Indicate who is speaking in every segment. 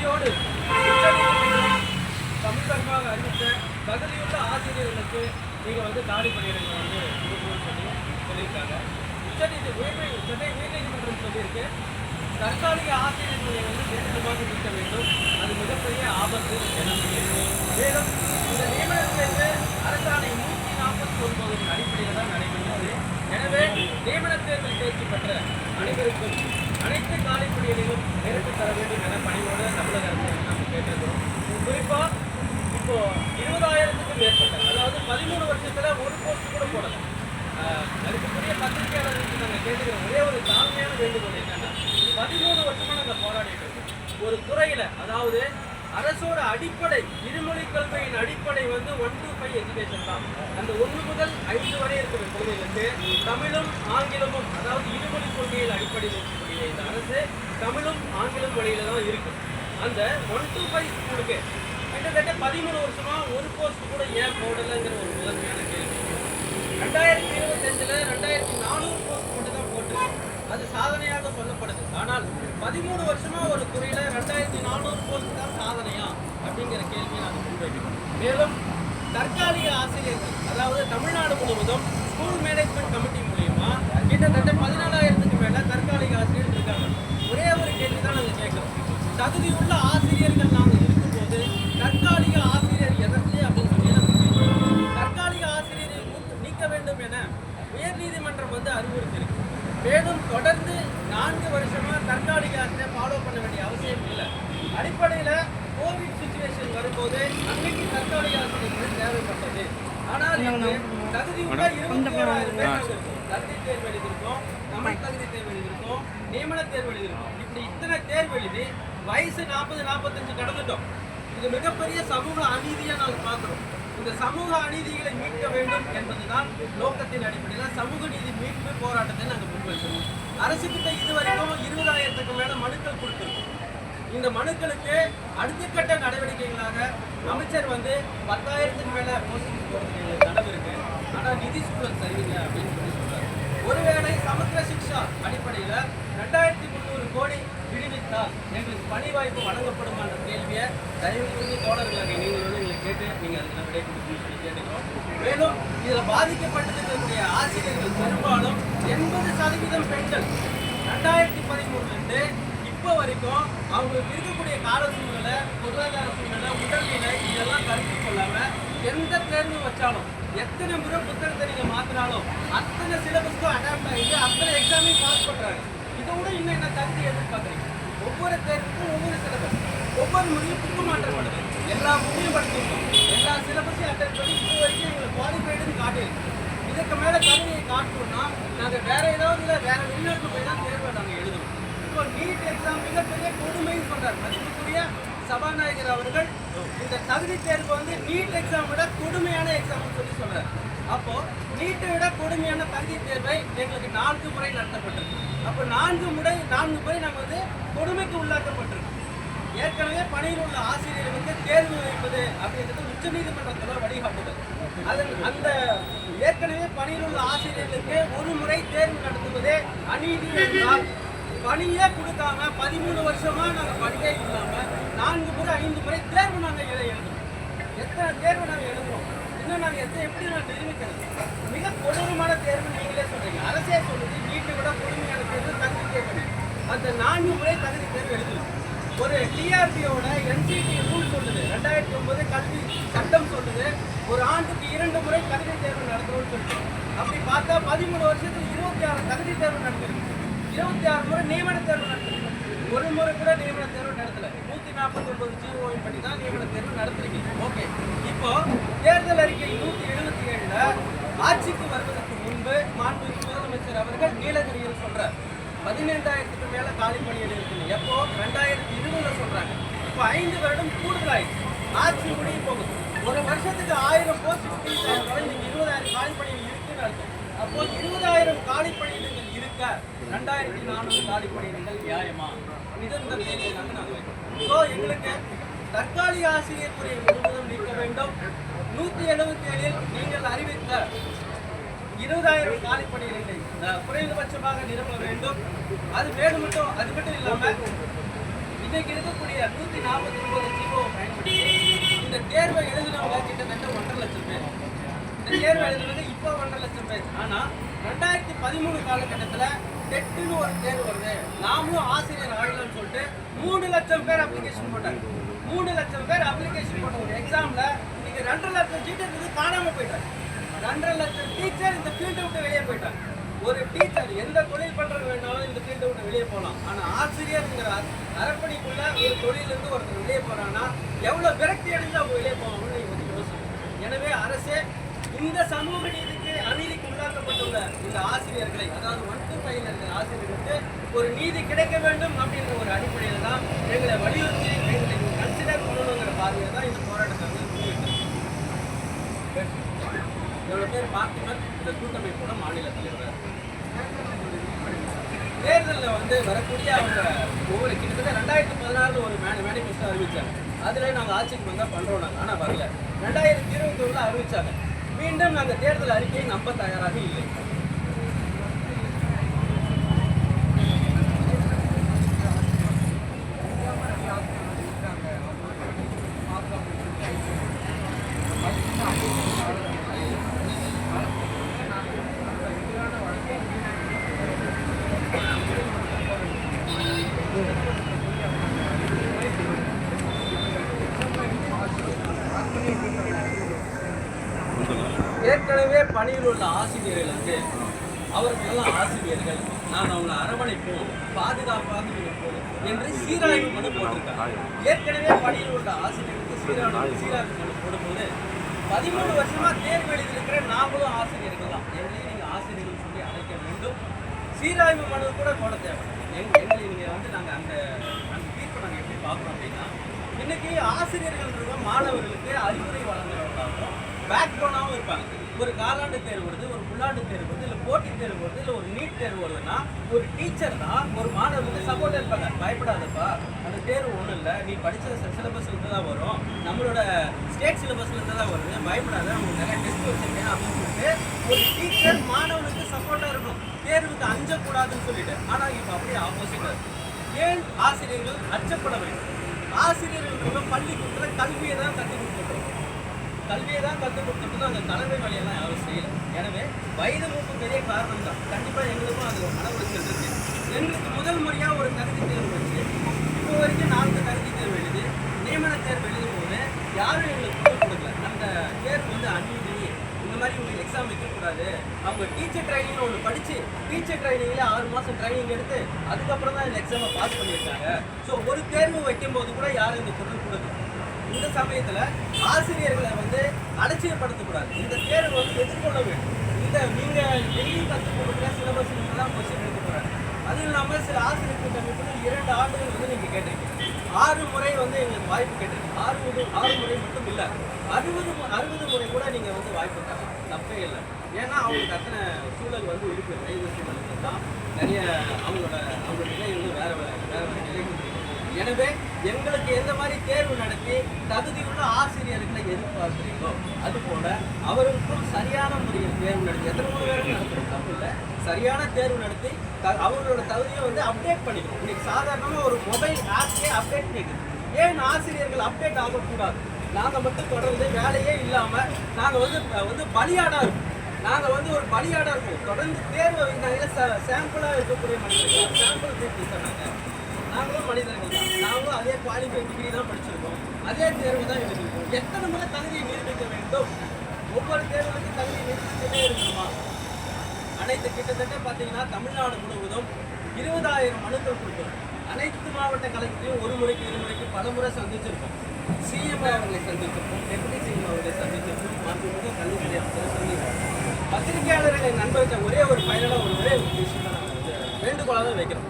Speaker 1: தகுதியோடு தமிழகமாக அறிவித்த தகுதியுள்ள ஆசிரியர்களுக்கு நீங்கள் வந்து காலி பணியிடங்கள் வந்து சொல்லி சொல்லியிருக்காங்க. உச்சநீதி உயர்மை சென்னை உயர்நீதிமன்றம் சொல்லியிருக்கு. தற்காலிக ஆசிரியர்களை வந்து நிரந்தரமாக நீக்க வேண்டும். அது மிகப்பெரிய ஆபத்து என மேலும் இந்த நியமனத்திற்கு தேர்வு அரசாணை நூற்றி நாற்பத்தி ஒன்பதின் அடிப்படையில் தான் நடைபெறுகிறது எனவே நியமன தேர்வில் தேர்ச்சி பெற்ற அனைவருக்கும் அனைத்து காலிப்பணிகளிலும் நிரப்பி தர வேண்டும் என பணியோடு தமிழக அரசை நாம் கேட்டிருக்கிறோம் குறிப்பா இப்போ இருபதாயிரத்துக்கும் மேற்பட்ட அதாவது பதிமூணு வருஷத்துல ஒரு போஸ்ட் கூட போடல ஆஹ் அதுக்குரிய பத்திரிகையாளர்களுக்கு நாங்கள் கேட்டுக்கிற ஒரே ஒரு தாழ்மையான வேண்டுகோள் என்னன்னா பதிமூணு வருஷமா நாங்கள் போராடிட்டு இருக்கோம். ஒரு துறையில அதாவது அரசோட அடிப்படை இருமொழி கல்வியின் அடிப்படை வந்து ஒன் டு ஃபைவ் எஜுகேஷன் தான். அந்த ஒன்று முதல் ஐந்து வரை இருக்கிற குழந்தைகளுக்கு தமிழும் ஆங்கிலமும் அதாவது இருமொழி கொள்கையில் அடிப்படையில் இருக்கக்கூடிய இந்த அரசு தமிழும் ஆங்கிலம் வழியில தான் இருக்கு. அந்த ஒன் டு ஃபைவ் ஸ்கூலுக்கு கிட்டத்தட்ட பதிமூணு வருஷமா ஒரு போஸ்ட் கூட ஏன் போடலைங்கிற ஒரு முதன்மையான கேள்வி. ரெண்டாயிரத்தி இருபத்தஞ்சுல ரெண்டாயிரத்தி நானூறு போஸ்ட் போட்டு அது சாதனையாக சொல்லப்படுது. ஆனால் பதிமூணு வருஷமா ஒரு துறையில ரெண்டாயிரத்தி நானூறு போஸ்ட் தான் சாதனையா? அப்படிங்கிற கேள்வியை நாங்கள் முன்வைக்கிறோம் மேலும் தற்காலிக ஆசிரியர்கள் அதாவது தமிழ்நாடு முழுவதும் ஸ்கூல் மேனேஜ்மெண்ட் கமிட்டி மூலியமா கிட்டத்தட்ட பதினாலாயிரத்துக்கு மேல தற்காலிக ஆசிரியர்கள் இருக்காங்க. ஒரே ஒரு கேள்வி தான் நாங்கள் கேட்கிறோம். தகுதியுள்ள ஆசிரியர்கள் நாங்கள் இருக்கும்போது தற்காலிக ஆசிரியர் எதற்கு அப்படின்னு சொல்லி தற்காலிக ஆசிரியரை நீக்க வேண்டும் என உயர்நீதிமன்றம் வந்து அறிவுறுத்தியிருக்கு. மேலும் தொடர்ந்து நான்கு வருஷமா தற்காலிக ஆசிரியர் ஃபாலோ பண்ண வேண்டிய அவசியம் இல்லை. அடிப்படையில் கோவிட் சுச்சுவேஷன் வரும்போது அன்னைக்கு தற்காலிக ஆசிரியர்கள் தேவைப்பட்டது. ஆனால் இன்று தகுதியுள்ள இருபத்தி ஓராயிரம் பேர். தகுதி தேர்வு எழுதியிருக்கோம் தமிழ் தகுதி தேர்வு எழுதியிருக்கோம் நியமன தேர்வு எழுதியிருக்கோம். இப்படி இத்தனை தேர்வு எழுதி வயசு நாற்பது நாற்பத்தஞ்சு கடந்துட்டோம். இது மிகப்பெரிய சமூக அநீதியை நாங்கள் பார்க்கிறோம். இந்த சமூக அநீதிகளை மீட்க வேண்டும் என்பதுதான் நோக்கத்தின் அடிப்படையில் சமூக நீதி மீட்பு போராட்டத்தை நாங்கள் முன்வைக்கிறோம். அரசுக்கிட்ட இதுவரைக்கும் இருபதாயிரத்துக்கு மேல மனுக்கள் கொடுத்துருக்கோம். இந்த மனுக்களுக்கு அடுத்த கட்ட நடவடிக்கைகளாக அமைச்சர் வந்து பத்தாயிரத்துக்கு மேல போஸ்டிங் போடுறதுக்கு நடந்திருக்கு இருக்கு. ஆனா நிதி சூழல் சரியில்லை அப்படின்னு சொல்லி சொல்றாரு. ஒருவேளை சமுத்திர சிக்ஷா அடிப்படையில் ரெண்டாயிரத்தி முந்நூறு கோடி விடுவித்தால் எங்களுக்கு பணி வாய்ப்பு வழங்கப்படும் என்ற கேள்வியை தயவு செஞ்சு தோழர்களாக நீங்கள் வந்து எங்களை கேட்டு நீங்கள் அதுக்கு விடை கொடுக்கணும்னு சொல்லி கேட்டுக்கிறோம். மேலும் இதில் பாதிக்கப்பட்டிருக்கக்கூடிய ஆசிரியர்கள் பெரும்பாலும் எண்பது சதவீதம் பெண்கள். ரெண்டாயிரத்தி பதிமூணுலேருந்து இப்போ வரைக்கும் அவங்களுக்கு இருக்கக்கூடிய கால சூழ்நிலை பொருளாதார சூழ்நிலை உடல்நிலை இதெல்லாம் கருத்தில் கொள்ளாமல் எந்த தேர்வு வச்சாலும் எத்தனை முறை புத்தகத்தை நீங்கள் மாற்றினாலும் அத்தனை சிலபஸ்க்கும் அடாப்ட் ஆகிட்டு அத்தனை எக்ஸாமையும் பாஸ் பண்ணுறாங்க இதை விட இன்னும் என்ன கருத்து எதிர்பார்க்குறீங்க ஒவ்வொரு தேர்வுக்கும் ஒவ்வொரு சிலபஸ் ஒவ்வொரு முறையும் புக்கு மாற்றப்படுது எல்லா புக்கையும் படிச்சிருக்கோம். எல்லா சிலபஸையும் அட்டன் பண்ணி இப்போ வரைக்கும் எங்களை குவாலிஃபைடுன்னு காட்டியிருக்கு. இதுக்கு மேலே கல்வியை காட்டணும்னா நாங்கள் வேற ஏதாவது இல்லை வேற வெளிநாட்டுல போய் தான் தேர்வை நாங்கள் எழுதுவோம். இப்போ நீட் எக்ஸாம் மிகப்பெரிய கொடுமைன்னு சொல்கிறார் மதிப்புக்குரிய சபாநாயகர் அவர்கள் இந்த தகுதி தேர்வு வந்து நீட் எக்ஸாம் விட கொடுமையான எக்ஸாம்னு சொல்லி சொல்கிறார் அப்போ நீட்டை விட கொடுமையான தகுதி தேர்வை எங்களுக்கு நான்கு முறை நடத்தப்பட்டிருக்கு. அப்போ நான்கு முறை நான்கு முறை நாங்கள் வந்து கொடுமைக்கு உள்ளாக்கப்பட்டிருக்கோம். ஏற்கனவே பணியில் உள்ள ஆசிரியர்களுக்கு தேர்வு வைப்பது அப்படின்றது உச்சநீதிமன்றத்தில் வழிகாட்டுதல். அதன் அந்த ஏற்கனவே பணியில் உள்ள ஆசிரியர்களுக்கு ஒரு முறை தேர்வு நடத்துவதே அநீதி என்றால் பணியே கொடுக்காம பதிமூணு வருஷமா நாங்கள் பணியே இல்லாம நான்கு முறை ஐந்து முறை தேர்வு நாங்கள் இதை எழுதுறோம். எத்தனை தேர்வு நாங்கள் எழுதுறோம்? இன்னும் நாங்கள் எத்தனை எப்படி நான் நிரூபிக்கிறது? மிக கொடூரமான தேர்வு நீங்களே சொல்றீங்க. அரசே சொல்லுது வீட்டை விட கொடுமையான தேர்வு தகுதி தேர்வு. அந்த நான்கு முறை தகுதி தேர்வு எழுதுறோம். ஒரு டிஆர்பியோட என்சிடி ரூல் சொல்லுது. ரெண்டாயிரத்தி ஒன்பது கல்வி சட்டம் சொல்லுது. ஒரு ஆண்டுக்கு இரண்டு முறை கல்வி தேர்வு நடத்தணும்னு சொல்லிட்டு அப்படி பார்த்தா பதிமூணு வருஷத்துக்கு இருபத்தி ஆறு தகுதி தேர்வு நடத்திருக்கு இருபத்தி ஆறு முறை நியமன தேர்வு நடத்திருக்கு ஒரு முறை கூட நியமன தேர்வு நடத்தல. நூத்தி நாற்பத்தி ஒன்பது ஜிஓவின் படி தான் நியமன தேர்வு நடத்திருக்கீங்க. ஓகே இப்போ தேர்தல் அறிக்கை நூத்தி எழுபத்தி ஏழுல ஆட்சிக்கு வருவதற்கு முன்பு மாண்புமிகு முதலமைச்சர் அவர்கள் நீலகிரியில் சொல்றார் பதினைந்தாயிரத்துக்கு மேல காலி பணியிட இருக்குன்னு எப்போ ரெண்டாயிரத்தி இருபதுல சொல்றாங்க இப்போ ஐந்து வருடம் கூடுதலாயிடுச்சு ஆட்சி முடிய போகுது ஒரு வருஷத்துக்கு ஆயிரம் போஸ்ட் நீங்க இருபதாயிரம் காலி பணியில் அப்போ இருபதாயிரம் காலி பணியிடங்கள் இருக்க ரெண்டாயிரத்தி நானூறு காலி பணியிடங்கள் நியாயமா? இது இந்த ஸோ எங்களுக்கு தற்காலிக ஆசிரியர் துறையை முழுவதும் நீக்க வேண்டும். நூத்தி எழுபத்தி ஏழில் நீங்கள் அறிவித்த இருபதாயிரம் காலி பணியிடங்களை குறைந்தபட்சமாக நிரப்ப வேண்டும். அது வேணும் மட்டும் அது மட்டும் இல்லாம இன்னைக்கு இருக்கக்கூடிய நூத்தி நாற்பத்தி ஒன்பது ஜீவோ பயன்படுத்தி இந்த தேர்வை எழுதினவங்க கிட்டத்தட்ட ஒன்றரை லட்சம் பேர். தேர்வு எழுதுறது இப்போ ஒன்றரை லட்சம் பேர். ஆனால் ரெண்டாயிரத்தி பதிமூணு காலகட்டத்தில் டெட்டுன்னு ஒரு தேர்வு வருது. நாமளும் ஆசிரியர் ஆகலாம்னு சொல்லிட்டு மூணு லட்சம் பேர் அப்ளிகேஷன் போட்டாங்க. மூணு லட்சம் பேர் அப்ளிகேஷன் போட்ட ஒரு எக்ஸாமில் இன்னைக்கு ரெண்டரை லட்சம் டீச்சர் இது காணாமல் போயிட்டாங்க. ரெண்டரை லட்சம் டீச்சர் இந்த ஃபீல்டை விட்டு வெளியே போயிட்டாங்க. ஒரு டீச்சர் எந்த தொழில் பண்ணுறது வேணாலும் இந்த ஃபீல்டை விட்டு வெளியே போகலாம். ஆனால் ஆசிரியருங்கிற அரப்பணிக்குள்ள ஒரு தொழிலிருந்து ஒருத்தர் வெளியே போகிறான்னா எவ்வளோ விரக்தி அடைஞ்சு அவங்க வெளியே போவாங்கன்னு நீங்கள் வந்து யோசிக்கணும் எனவே அரசே இந்த சமூக நீதிக்கு அநீதிக்கு உள்ளாக்கப்பட்டுள்ள இந்த ஆசிரியர்களை அதாவது ஒன்று டு இருக்கிற ஆசிரியர்களுக்கு ஒரு நீதி கிடைக்க வேண்டும் அப்படின்ற ஒரு அடிப்படையில் தான் எங்களை வலியுறுத்தி எங்களை கன்சிடர் பண்ணணுங்கிற பார்வையை தான் இந்த போராட்டத்தை வந்து முன்வைக்கிறோம் இவ்வளவு பேர் பார்த்திபன் இந்த கூட்டமைப்போட மாநில தலைவர் தேர்தலில் வந்து வரக்கூடிய அவங்க ஒவ்வொரு கிட்டத்தட்ட ரெண்டாயிரத்தி பதினாறுல ஒரு மேனி மேனிஃபெஸ்டோ அறிவிச்சாங்க. அதில் நாங்கள் ஆட்சிக்கு வந்தால் பண்ணுறோம் நாங்கள் ஆனால் வரல. ரெண்டாயிரத்தி இருபத்தி ஒன்றில் அறிவிச்சாங்க. மீண்டும் அந்த தேர்தல் அறிக்கையை நம்ப தயாராக இல்லை. ஏற்கனவே பணியில் உள்ள ஆசிரியர்கள் வந்து அவர்கள் ஆசிரியர்கள் நான் அவங்களை அரவணைப்போம் பாதுகாப்பாக இருப்போம் என்று சீராய்வு மனு போட்டிருக்காங்க. ஏற்கனவே பணியில் உள்ள ஆசிரியர்களுக்கு சீராய்வு சீராய்வு மனு போடும்போது பதிமூணு வருஷமா தேர்வு எழுதியிருக்கிற நாமளும் ஆசிரியர்கள் தான் எங்களை நீங்கள் ஆசிரியர்கள் சொல்லி அழைக்க வேண்டும். சீராய்வு மனு கூட போட தேவை. எங்க எங்களை நீங்கள் வந்து நாங்கள் அந்த அந்த தீர்ப்பை நாங்கள் எப்படி பார்க்குறோம் அப்படின்னா இன்னைக்கு ஆசிரியர்கள் மாணவர்களுக்கு அறிவுரை வழங்குறவங்களாகவும் பேக் இருப்பாங்க. ஒரு காலாண்டு தேர்வு வருது ஒரு புல்லாண்டு தேர்வு வருது இல்லை போட்டி தேர்வு வருது இல்லை ஒரு நீட் தேர்வு வருதுன்னா ஒரு டீச்சர் தான் ஒரு மாணவருக்கு சப்போர்ட் இருப்பாங்க. பயப்படாதப்பா அந்த தேர்வு ஒன்றும் இல்லை. நீ படித்த சிலபஸ் இருந்து தான் வரும். நம்மளோட ஸ்டேட் சிலபஸ்ல இருந்து தான் வருது. பயப்படாத உங்களுக்கு நிறைய டெஸ்ட் வச்சிருக்கேன் அப்படின்னு சொல்லிட்டு ஒரு டீச்சர் மாணவனுக்கு சப்போர்ட்டாக இருக்கும் தேர்வுக்கு அஞ்சக்கூடாதுன்னு சொல்லிட்டு. ஆனால் இப்போ அப்படியே ஆப்போசிட்டாக இருக்கும் ஏன் ஆசிரியர்கள் அச்சப்பட வேண்டும்? ஆசிரியர்கள் பள்ளிக்கூடத்தில் கல்வியை தான் கற்றுக் கொடுத்துருக்கோம் கல்வியை தான் கற்றுக் கொடுத்துட்டு அந்த தலைமை வழியெல்லாம் யாரும் செய்யல. எனவே வயது மூப்பு பெரிய காரணம் தான் கண்டிப்பாக எங்களுக்கும் அது ஒரு மன உளைச்சல் இருக்கு. எங்களுக்கு முதல் முறையாக ஒரு தகுதி தேர்வு வச்சு இப்போ வரைக்கும் நான்கு தகுதி தேர்வு எழுதி நியமன தேர்வு எழுதும் போது யாரும் எங்களுக்கு குரல் கொடுக்கல. அந்த தேர்வு வந்து அநீதி. இந்த மாதிரி உங்களுக்கு எக்ஸாம் வைக்கக்கூடாது. அவங்க டீச்சர் ட்ரைனிங் ஒன்று படித்து டீச்சர் ட்ரைனிங்கில் ஆறு மாதம் ட்ரைனிங் எடுத்து அதுக்கப்புறம் தான் இந்த எக்ஸாமை பாஸ் பண்ணியிருக்காங்க. ஸோ ஒரு தேர்வு வைக்கும்போது கூட யாரும் இந்த குரல் கொடுக்கல. இந்த சமயத்துல ஆசிரியர்களை வந்து அலட்சியப்படுத்தக்கூடாது. இந்த தேர்வு வந்து எதிர்கொள்ள வேண்டும். இந்த நீங்க டெய்லி கற்றுக் கொடுக்குற சிலபஸ் தான் கொஸ்டின் எடுக்க போறாங்க அது இல்லாம சில ஆசிரியர் கூட்டமைப்புகள் இரண்டு ஆண்டுகள் வந்து நீங்க கேட்டிருக்கீங்க. ஆறு முறை வந்து எங்களுக்கு வாய்ப்பு கேட்டிருக்கு. ஆறு முறை ஆறு முறை மட்டும் இல்ல அறுபது மு- அறுபது முறை கூட நீங்க வந்து வாய்ப்பு தரலாம் தப்பே இல்லை. ஏன்னா அவங்களுக்கு அத்தனை சூழல் வந்து இருக்கு. ரயில்வே சூழலுக்கு தான் நிறைய அவங்களோட அவங்களோட நிலை வந்து வேற வேற வேற வேற நிலை எனவே எங்களுக்கு எந்த மாதிரி தேர்வு நடத்தி தகுதியுள்ள ஆசிரியர்களை எதிர்பார்க்கிறீங்களோ அதுபோல அவர்களுக்கும் சரியான முறையில் தேர்வு நடத்தி எத்தனை மூணு பேரும் நடத்துகிறோம் தப்பு இல்லை. சரியான தேர்வு நடத்தி த- அவங்களோட தகுதியை வந்து அப்டேட் பண்ணிக்கணும். இன்னைக்கு சாதாரணமாக ஒரு மொபைல் ஆப்லேயே அப்டேட் பண்ணிக்கணும் ஏன் ஆசிரியர்கள் அப்டேட் ஆகக்கூடாது? நாங்கள் மட்டும் தொடர்ந்து வேலையே இல்லாமல் நாங்கள் வந்து வந்து பலியாடாக இருக்கோம். நாங்கள் வந்து ஒரு பலியாடாக இருக்கோம். தொடர்ந்து தேர்வு ச சாம்பிளாக இருக்கக்கூடிய மனிதர்கள் சாம்பிள் தேர்வு சொன்னாங்க. நாங்களும் மனிதர்கள் தான். நாங்களும் அதே குவாலிஃபை டிகிரி தான் படிச்சிருக்கோம். அதே தேர்வு தான் எழுதியிருக்கோம். எத்தனை முறை தகுதியை நிரூபிக்க வேண்டும்? ஒவ்வொரு தேர்வுக்கும் தகுதியை நிரூபிச்சுட்டே இருக்கணுமா? அனைத்து கிட்டத்தட்ட பார்த்தீங்கன்னா தமிழ்நாடு முழுவதும் இருபதாயிரம் மனுக்கள் கொடுத்தோம். அனைத்து மாவட்ட கலெக்டரையும் ஒரு முறைக்கு இரு முறைக்கு பல முறை சந்திச்சிருக்கோம். சிஎம் அவர்களை சந்திச்சிருக்கோம். டெபுட்டி சிஎம் அவர்களை சந்திச்சிருக்கோம். மாண்புமிகு கல்வித்துறை அமைச்சரை சொல்லியிருக்காங்க பத்திரிகையாளர்களை நண்பர்கள் ஒரே ஒரு பயனாக ஒரு ஒரே ஒரு விஷயம் நாங்கள் வந்து வேண்டுகோளாக தான் வைக்கிறோம்.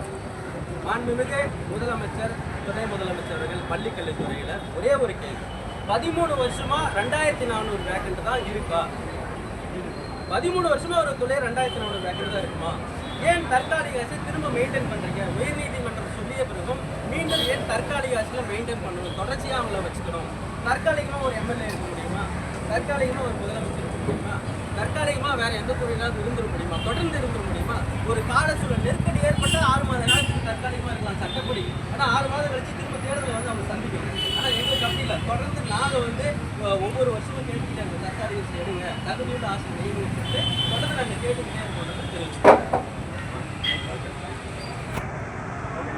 Speaker 1: மாண்புமிகு முதலமைச்சர் துணை முதலமைச்சர் அவர்கள் பள்ளி துறையில் ஒரே ஒரு கேள்வி. பதிமூணு வருஷமா ரெண்டாயிரத்தி நானூறு வேக்கண்ட் தான் இருக்கா? பதிமூணு வருஷமா ஒரு துறை ரெண்டாயிரத்தி நானூறு வேக்கண்ட் தான் இருக்குமா? ஏன் தற்காலிக அரசு திரும்ப மெயின்டைன் பண்றீங்க? உயர்நீதிமன்றம் சொல்லிய பிறகும் மீண்டும் ஏன் தற்காலிக அரசுல மெயின்டைன் பண்ணணும்? தொடர்ச்சியாக அவங்கள வச்சுக்கணும். தற்காலிகமாக ஒரு எம்எல்ஏ இருக்க முடியுமா? தற்காலிகமாக ஒரு முதலமைச்சர் இருக்க முடியுமா? தற்காலிகமாக வேற எந்த துறையிலாவது இருந்துட முடியுமா? தொடர்ந்து இருந்துட முடியுமா? ஒரு கால சூழல் ஆனால் ஆறு மாதம் கழிச்சு திரும்ப தேர்தலை வந்து அவங்க சந்திக்கணும் ஆனால் எங்களுக்கு அப்படி இல்லை. தொடர்ந்து நாங்கள் வந்து ஒவ்வொரு வருஷமும் கேட்டுக்கிட்டே இருக்கோம் தற்காலிக எடுங்க தகுதியோட ஆசை நியமனம் சொல்லிட்டு தொடர்ந்து நாங்கள் கேட்டுக்கிட்டே இருக்கோம் தெரிவிச்சு